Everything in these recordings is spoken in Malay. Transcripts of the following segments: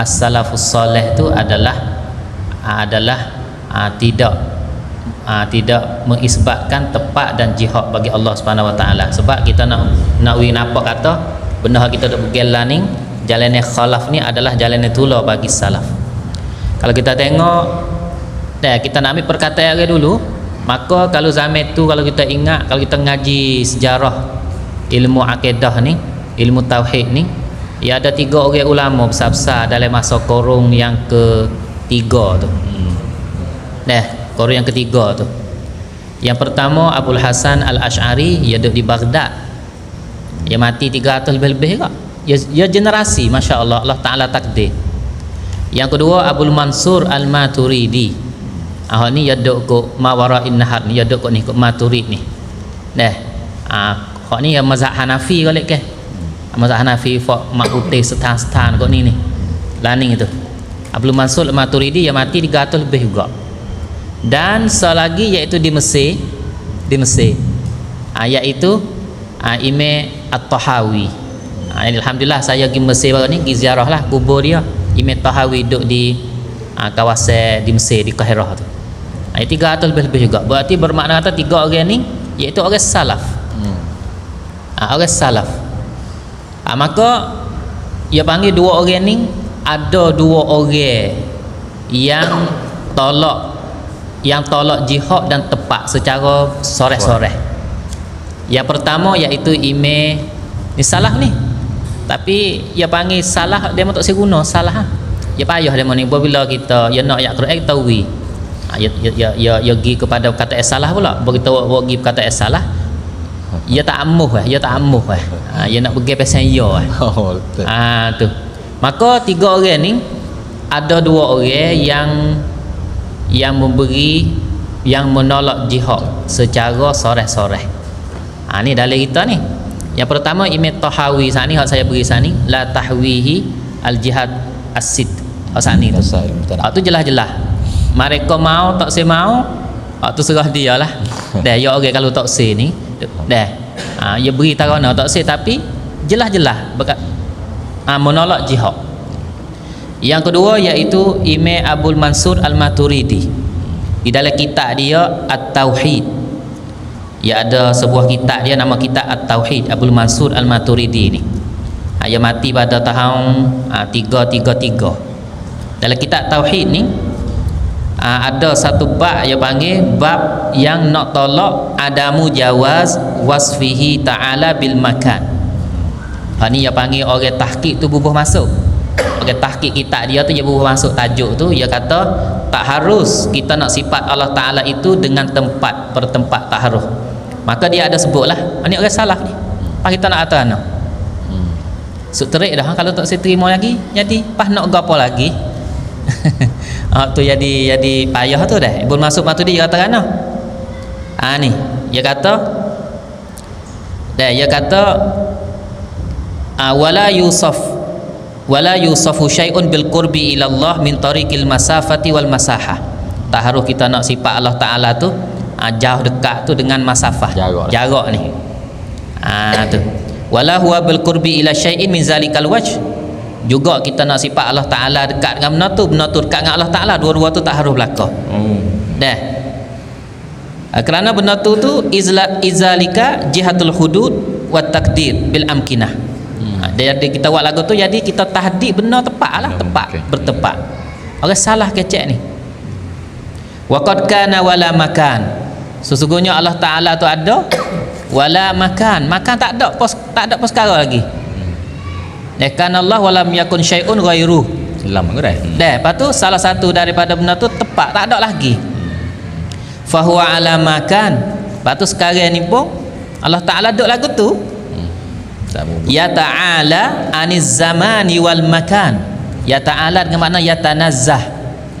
as-salafus soleh tu adalah uh, adalah uh, tidak uh, tidak mengisbatkan tepat dan jihad bagi Allah Subhanahu Wa Taala. Sebab kita nak nak wi napa kata? Benda kita duk bergelan ni jalan yang khalaf ni adalah jalan yang tula bagi salaf. Kalau kita tengok dah kita nak ambil perkataan dia dulu maka kalau zaman tu kalau kita ingat kalau kita ngaji sejarah ilmu akidah ni ilmu tauhid ni ya ada tiga orang ulama besar-besar dalam masa korong yang ketiga tu. Dah korong yang ketiga tu. Yang pertama Abdul Hasan Al-Ash'ari ia duduk di Baghdad. Ia mati 300 lebih-lebih kak. Ia, ia generasi Masya Allah Allah Ta'ala takdir. Yang kedua Abdul Mansur Al-Maturidi. Ah ni ia duduk ke Mawara Innahar ni ia duduk ni ke Maturid ni. Dah ah kok ni yang mazhab Hanafi kau ke mazhab Hanafi fok mak putih setan-setan kok ni ni. Laning itu. Abdul Mansur Al-Maturidi yang mati 300 lebih juga. Dan selagi iaitu di Mesir di Mesir. Ha, iaitu ha, Imam At-Tahawi. Ha, Alhamdulillah saya pergi Mesir baru ni pergi ziarah lah kubur dia. Imam Tahawi duduk di ha, kawasan di Mesir di Kahirah tu. Ha, tiga atau lebih-lebih juga. Berarti bermakna kata tiga orang ni iaitu orang salaf. Hmm. ha, orang salaf ha, maka ia panggil dua orang ni ada dua orang yang tolak yang tolak jihad dan tepat secara sore-sore. Yang pertama iaitu ime ni salah ni. Tapi dia panggil salah dia tak seguna salah. Ya payah dia ni bila kita ya nak ayat Quran wi. Ha, ya ya ya gi kepada kata es salah pula. Begitu awak gi kata es salah. Ya tak amuh eh, ya tak amuh eh. Ha, ya nak pergi pesan ya eh. Oh, betul. Ah tu. Maka tiga orang ni ada dua orang yang yang memberi yang menolak jihad secara soreh-soreh. Ha ni dalil kita ni. Yang pertama Imam Tahawi saat ni hak saya beri saat ni la tahwihi al jihad asid. Hak saat ni tu. Hak tu jelas-jelas. Mereka mau tak saya mau, hak tu serah dia lah. Dah ya orang kalau tak say ni, dah. Ha dia beri tarana tak say tapi jelas-jelas berkat ha, menolak jihad. Yang kedua iaitu Imam Abdul Mansur Al-Maturidi. Di dalam kitab dia At-Tauhid. Ya ada sebuah kitab dia nama kitab At-Tauhid Abdul Mansur Al-Maturidi ni. Ha, mati pada tahun ha, 333. Dalam kitab Tauhid ni ha, ada satu bab yang panggil bab yang nak tolak adamu jawaz wasfihi ta'ala bil makan. Ha, ni yang panggil orang tahqiq tu bubuh masuk Okey tahqiq kitab dia tu dia baru masuk tajuk tu dia kata tak harus kita nak sifat Allah Taala itu dengan tempat bertempat tak harus. Maka dia ada sebutlah ni orang salaf ni. Pas kita nak atas nak. Hmm. Suk terik dah kalau tak saya terima lagi jadi pas nak gapo lagi. ah tu jadi jadi payah tu dah. Ibn Mas'ud matu dia kata kan? Ah ni dia kata dah dia kata ah, wala yusaf wala yusafu syai'un bil qurbi ila Allah min tariqil masafati wal masahah tak harus kita nak sifat Allah Taala tu ha, jauh dekat tu dengan masafah Jarak. jarak ni ha tu wala huwa bil qurbi ila syai'in min zalikal wajh juga kita nak sifat Allah Taala dekat dengan benda tu benda tu dekat dengan Allah Taala dua-dua tu tak harus berlaku Oh. dah. Ha, kerana benda tu tu izla, izalika jihatul hudud wa takdir bil amkinah. Ha, jadi kita buat lagu tu jadi kita tahdid benda tepat lah tepat mungkin. bertepat. Orang salah kecek ni. Waqad kana wala makan. Sesungguhnya Allah Taala tu ada wala makan. Makan tak ada pos tak ada pos sekarang lagi ya Allah walam yakun syai'un ghairu ke dah? Hmm. dah lepas tu salah satu daripada benda tu tepat tak ada lagi fahuwa ala makan lepas tu sekarang ni pun Allah Taala duk lagu tu mau. Ya ta'ala aniz zamani wal makan. Ya ta'ala dengan makna ya tanazzah.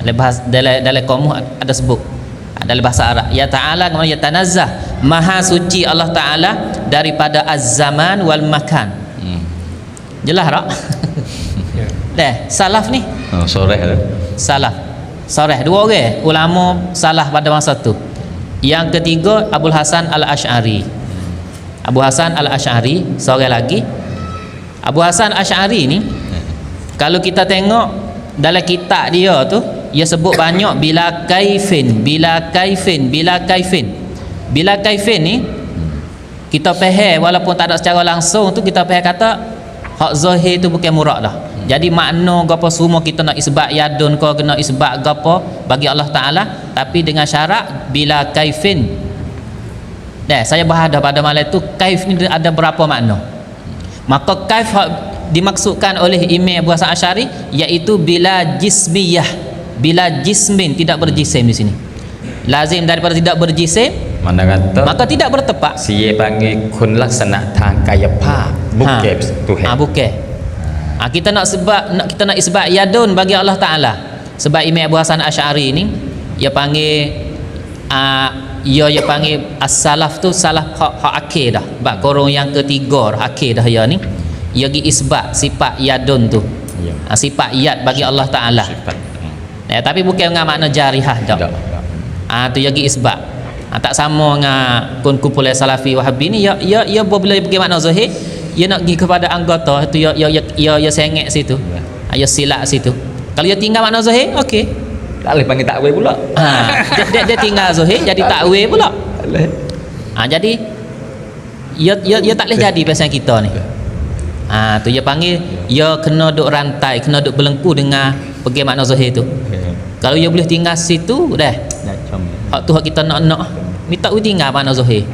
Dalam bahasa dalam dalam kamus ada sebut. Ha, Dalam bahasa Arab. Ya ta'ala dengan makna ya tanazzah. Maha suci Allah Ta'ala daripada az-zaman wal makan. Jelas tak? Dah, salaf ni. Oh, sore tu. Salaf. Soreh dua orang ulama salah pada masa tu. Yang ketiga Abdul Hasan Al-Asy'ari. Abu Hasan Al-Asy'ari seorang lagi Abu Hasan Asy'ari ni kalau kita tengok dalam kitab dia tu dia sebut banyak bila kaifin bila kaifin bila kaifin bila kaifin ni kita faham walaupun tak ada secara langsung tu kita faham kata hak zahir tu bukan murak dah. Jadi makna gapo semua kita nak isbat yadun kau kena isbat gapo bagi Allah Taala. Tapi dengan syarat bila kaifin. Dah, saya bahas dah pada malam tu kaif ni ada berapa makna. Maka kaif hak dimaksudkan oleh Imam Abu Hasan Asy'ari iaitu bila jismiyah, bila jismin tidak berjisim di sini. Lazim daripada tidak berjisim? Mana kata maka tidak bertepak. Siye panggil kun laksana tang kaya pa bukan Tuhan. Ha. Ha, kita nak sebab nak kita nak isbat yadun bagi Allah Taala. Sebab Imam Abu Hasan Asy'ari ni dia panggil uh, ia dia panggil as-salaf tu salaf hak hak akhir dah. Bab korong yang ketiga dah akhir dah ya ni. Ia gi isbat sifat yadun tu. Ya. Ha, sifat yad bagi Allah Taala. Sifat. Hmm. Ya, tapi bukan dengan makna jarihah dak. Tak. Ah tu yagi isbat. Ah tak sama dengan kun kumpulan salafi wahabi ni ya ya ya bila pergi makna zahir, ia nak pergi kepada anggota tu ya ya ya ya, ya sengit situ. Ya. Ah silap situ. Kalau dia tinggal makna zahir, okey. Tak boleh panggil takwil pula. Ha, dia, dia, dia tinggal zahir jadi takwil pula. Tak boleh. Ha, jadi ia ia ia tak boleh jadi pasal kita ni. Ha, tu dia panggil ia kena duk rantai, kena duk belenggu dengan pergi makna zahir tu. Kalau ia boleh tinggal situ dah. Hak tu hak kita nak nak minta we tinggal makna zahir.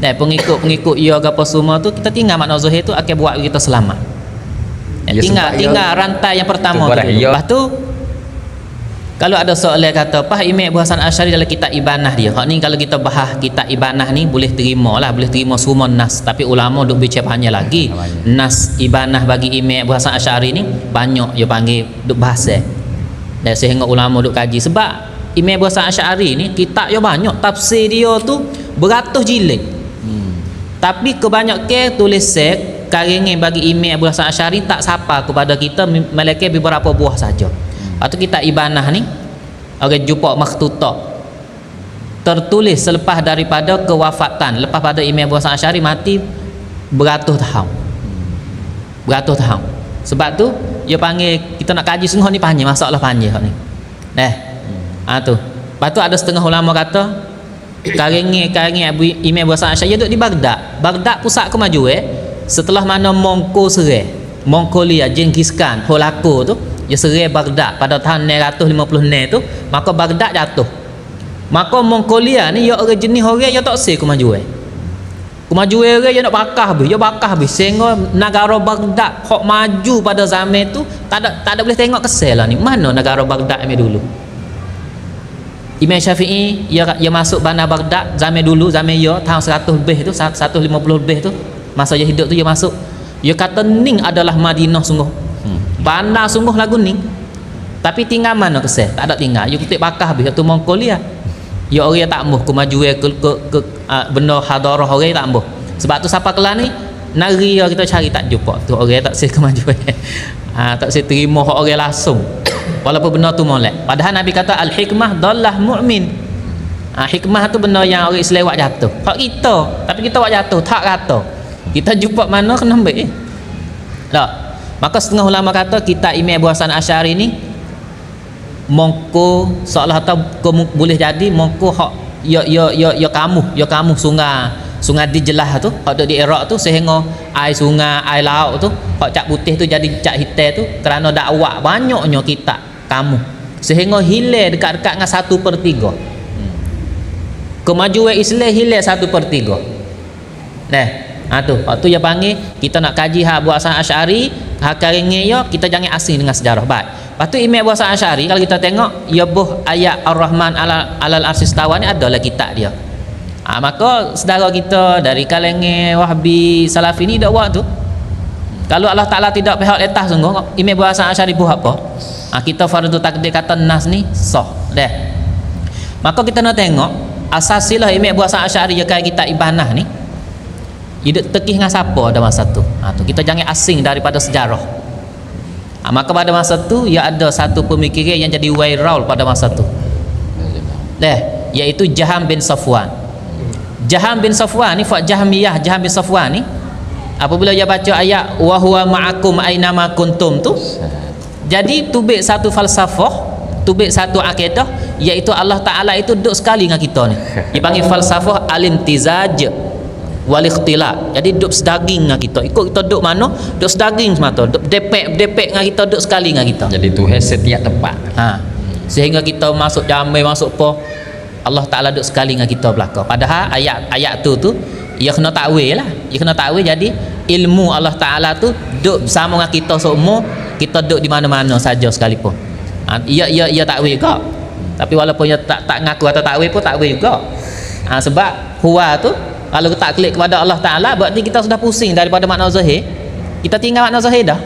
Dan pengikut-pengikut ia apa semua tu kita tinggal makna zahir tu akan buat kita selamat. Ya, Ya, tinggal tinggal ia- rantai yang pertama tu dulu. Lepas tu kalau ada soalan kata apa Imam Abu Hasan Asy'ari dalam kitab Ibanah dia. Hak ni kalau kita bahas kitab Ibanah ni boleh terima lah, boleh terima semua nas. Tapi ulama duk bicara banyak lagi. Nas Ibanah bagi Imam Abu Hasan Asy'ari ni banyak dia panggil duk bahasa. Dan sehingga ulama duk kaji sebab Imam Abu Hasan Asy'ari ni kitab dia banyak, tafsir dia tu beratus jilid. Tapi kebanyakan tulis set karangan bagi Imam Abu Hasan Asy'ari tak sapa kepada kita melainkan beberapa buah saja. Tu kita ibanah ni orang jumpa makhtutah tertulis selepas daripada kewafatan lepas pada Imam Abu Hasan Asy'ari mati beratus tahun. Beratus tahun. Sebab tu dia panggil kita nak kaji sungguh ni panjang masalah panjang ni. Eh. Ah tu. Lepas tu ada setengah ulama kata karangan Abu Imam Abu Hasan Asy'ari duduk di Baghdad. Baghdad pusat kemajuan setelah mana Mongko serai. Mongolia Genghis Khan Holako tu dia serai Baghdad pada tahun 956 tu maka Baghdad jatuh. Maka Mongolia ni dia orang jenis orang yang tak sel kemajuan. Kemajuan orang yang nak bakar habis, dia bakar habis sehingga negara Baghdad hok maju pada zaman tu tak ada tak ada boleh tengok kesel lah ni. Mana negara Baghdad ni dulu? Imam Syafi'i ia, ia masuk bandar Baghdad zaman dulu zaman ia tahun 100 lebih tu 150 lebih tu masa dia hidup tu dia masuk. Dia kata Ning adalah Madinah sungguh. Hmm. bandar sungguh lagu Ning. Tapi tinggal mana kesel? Tak ada tinggal. Dia kutip bakar habis. Tu Mongolia ya orang tak ambuh kemajuan ke, ke, ke uh, benda hadarah orang tak ambuh. Sebab tu siapa kelah ni nari yang kita cari tak jumpa tu orang tak sel kemajuan. Ha, tak sel terima orang langsung. Walaupun benda tu molek. Padahal Nabi kata al hikmah dallah mu'min. Ha, hikmah tu benda yang orang buat jatuh. Hak kita tapi kita buat jatuh tak kata kita jumpa mana kena ambil eh? Tak. Maka setengah ulama kata kita Imam Abu Hasan Asy'ari ni mongko seolah atau kamu boleh jadi mongko hak ya ya ya ya kamu ya kamu sungai sungai di jelah tu duk di Iraq tu sehingga air sungai air laut tu. Hak cak putih tu jadi cak hitam tu kerana dakwah banyaknya kita kamu. Sehingga hilang dekat-dekat dengan satu per tiga. Kemajuan Islam hilang satu per tiga. Nah, ha tu, hak tu dia panggil kita nak kaji hak Abu Hasan Asy'ari, hak ya kita jangan asing dengan sejarah. Baik. Lepas tu Imam Abu Asy'ari kalau kita tengok ya buh ayat Ar-Rahman ala alal arsis tawa ni adalah kitab dia. Ha, maka saudara kita dari kalangan Wahbi Salafi ni dak buat tu. Kalau Allah Taala tidak pihak letas sungguh Imam Abu Hasan Asy'ari buat apa? Ha, kita fardu takdir kata nas ni sah. Dah. Maka kita nak tengok asasilah Imam Abu Hasan Asy'ari ya kayak kita ibanah ni hidup tekih dengan siapa pada masa tu ha, tu kita jangan asing daripada sejarah ha, maka pada masa tu ya ada satu pemikiran yang jadi viral pada masa tu Leh, iaitu Jaham bin Safwan Jaham bin Safwan ni Fak Jahmiyah Jaham bin Safwan ni apabila dia baca ayat wa huwa ma'akum aina ma kuntum tu jadi tubik satu falsafah tubik satu akidah iaitu Allah Taala itu duduk sekali dengan kita ni. Dia panggil falsafah al-imtizaj wal ikhtilaf jadi duduk sedaging dengan kita. Ikut kita duduk mana? Duduk sedaging semata. Duduk depek depek dengan kita duduk sekali dengan kita. Jadi Tuhan setiap tempat. ha. sehingga kita masuk jamai masuk apa Allah Taala duduk sekali dengan kita belaka padahal ayat ayat tu tu ia kena takwil lah. Ia kena takwil jadi ilmu Allah Taala tu duduk bersama dengan kita semua kita duduk di mana-mana saja sekalipun. Ha. ia ia ia takwil juga. Tapi walaupun ia tak tak ngaku atau takwil pun takwil juga. Ha. sebab huwa tu kalau tak klik kepada Allah Taala berarti kita sudah pusing daripada makna zahir. Kita tinggal makna zahir dah.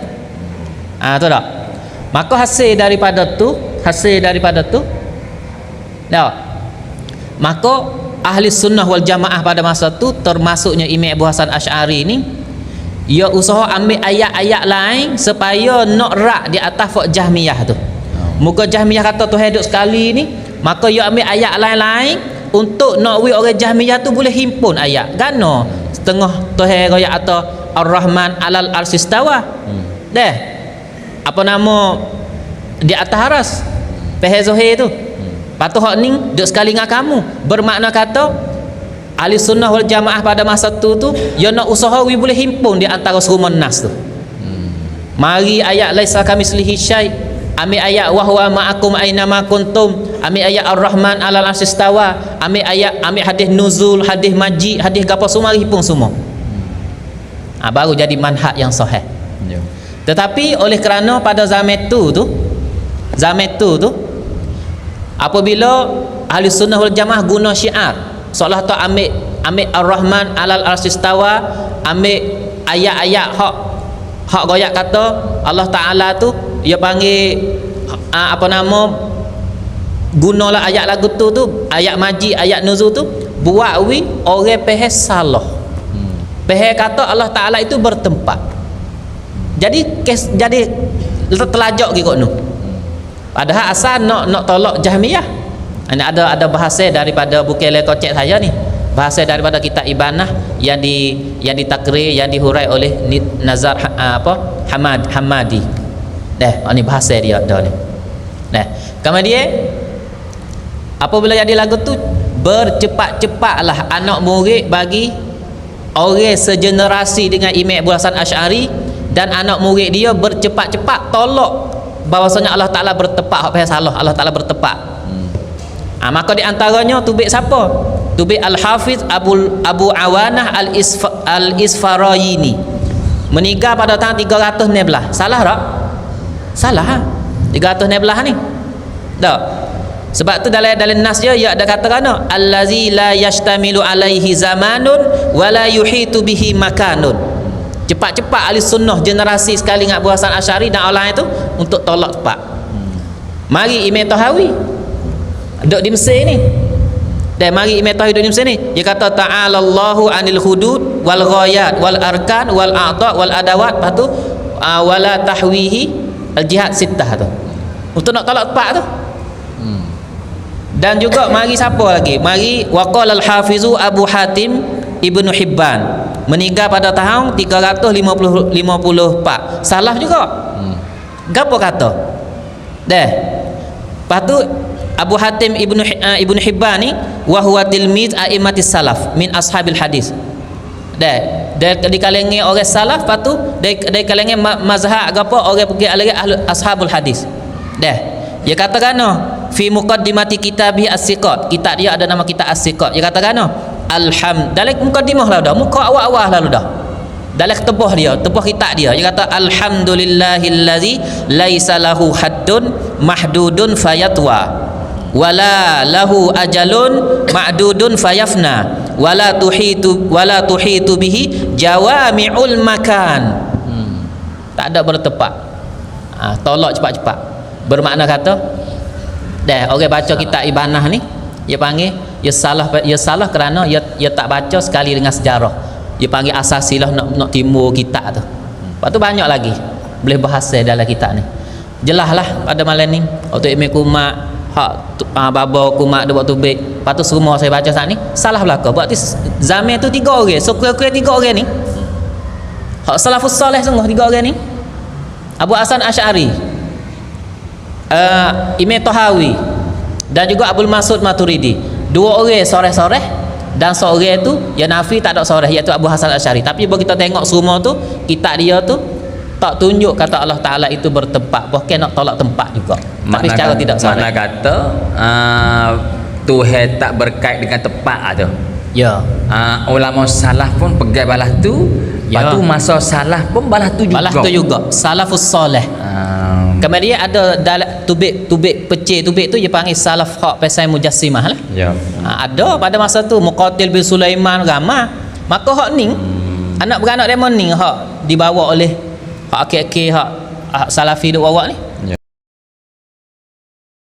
Ha, tu tak? Maka hasil daripada tu hasil daripada tu dah maka ahli sunnah wal jamaah pada masa tu termasuknya Imam Abu Hasan Ash'ari ni ia usaha ambil ayat-ayat lain supaya nak rak di atas fak Jahmiyah tu. Muka Jahmiyah kata tu hidup sekali ni maka ia ambil ayat lain-lain untuk nak wi orang Jahmiyah tu boleh himpun ayat. Gano setengah Tuhan raya atau Ar-Rahman alal arsistawa hmm. deh apa nama di atas haras Pehel Zohir tu Patu hak ni duk sekali dengan kamu. Bermakna kata ahli sunnah wal jamaah pada masa tu tu ya nak usaha we boleh himpun di antara seruman nas tu. Mari ayat laisa kami selihi syai. Ambil ayat wahwa ma'akum aina ma kuntum. Ambil ayat ar-rahman alal arsistawa ambil ayat ambil hadis nuzul hadis maji hadis gapo semua mari himpun semua. Ha, baru jadi manhaj yang sahih. Ya. tetapi oleh kerana pada zaman tu tu zaman tu tu apabila ahli sunnah wal jamaah guna syiar seolah tak ambil ambil ar-rahman alal arsistawa ambil ayat-ayat hak hak goyak kata Allah Taala tu dia panggil uh, apa nama gunalah ayat lagu tu tu ayat maji ayat nuzul tu buat wi orang peheh salah. Hmm. peheh kata Allah Taala itu bertempat. Jadi kes, jadi tertelajak gitu nu padahal asal nak nak tolak Jahmiyah. Ini ada ada bahasa daripada bukele kocek saya ni. Bahasa daripada kitab Ibanah yang di yang ditakrir yang dihurai oleh Nazar ha- apa? Hamad Hamadi. Deh ini bahasa dia ada ni. Deh kemudian apabila jadi lagu tu bercepat-cepatlah anak murid bagi orang segenerasi dengan Imam Abu Hasan Ash'ari dan anak murid dia bercepat-cepat tolak bahwasanya Allah Taala bertepat apa yang salah. Allah Taala bertepat ha, maka di antaranya tubik siapa? Tubik Al-Hafiz Abu Abu Awanah Al-Isfa, Al-Isfarayini meninggal pada tahun 316 salah tak? salah ha? 316 ni. Tak. Sebab tu dalam dalam nas dia ya ada kata kana allazi la yashtamilu alaihi zamanun wala yuhitu bihi makanun cepat-cepat ahli sunnah generasi sekali dengan Abu Hasan Asy'ari dan Allah itu untuk tolak tepat mari Imam Tahawi. Duduk di Mesir ni. Dan mari Imam Tahawi duduk di Mesir ni. Dia kata ta'ala Allahu anil hudud wal ghayat wal arkan wal a'ta wal adawat. Lepas tu uh, wala tahwihi al jihad sittah tu. Untuk nak tolak tepat tu. Dan juga mari siapa lagi? Mari waqala al-hafizu Abu Hatim Ibnu Hibban. Meninggal pada tahun 354 salah juga. Hmm. gapo kata? Deh. Lepas tu Abu Hatim Ibnu uh, Ibnu Hibban ni wa huwa tilmiz a'immatis salaf min ashabil hadis. Deh. Dari kalangan orang salaf lepas tu dari dari kalangan ma- mazhab gapo orang pergi alai ahli ashabul hadis. Deh. Dia katakan no fi muqaddimati kitabi as-siqat. Kitab dia ada nama kitab as-siqat. Dia katakan no alham. Dalam mukaddimah lah dah. Muka awal-awal lalu dah. Dalam tebuh dia tebuh kitab dia. Dia kata alhamdulillahillazi laisa lahu haddun mahdudun fayatwa. Wala lahu ajalun ma'dudun fayafna. Wala tuhitu wala tuhitu bihi jawami'ul makan. Tak ada bertepat ha, tolak cepat-cepat. Bermakna kata dah orang baca kitab ibanah ni dia panggil dia salah dia salah kerana dia, dia tak baca sekali dengan sejarah. Dia panggil asasilah nak nak timbul kitab tu. Lepas tu banyak lagi boleh bahasa dalam kitab ni. Jelas lah pada malam ni. Waktu Imam Kumak hak tu- ah, baba Kumak dia buat tubik. Lepas tu semua saya baca saat ni salah belaka. Berarti zaman tu tiga orang. So kira-kira tiga orang ni. Hak salafus salih sungguh tiga orang ni. Abu Hasan Asy'ari uh, Imam Tahawi dan juga Abdul Masud Maturidi. Dua orang soreh-soreh dan seorang tu yang nafi tak ada soreh iaitu Abu Hasan Asy'ari tapi bila kita tengok semua tu kitab dia tu tak tunjuk kata Allah Taala itu bertempat. Bahkan nak tolak tempat juga. Tapi secara kata, tidak Mana soreh kata uh, Tuhan tak berkait dengan tepat tu. Ya. Uh, Ulama salah pun pegang balas tu. Ya. Lepas tu masa salah pun balas tu juga. balas tu juga. Salafus soleh. Uh, kemudian ada dalam tubik tubik pecik tubik tu dia panggil salaf hak pasal mujassimah lah. Ya. Ha, ada pada masa tu Muqatil bin Sulaiman ramai maka hak ni anak beranak demo ni hak dibawa oleh hak akik-akik hak, hak salafi duk bawa ni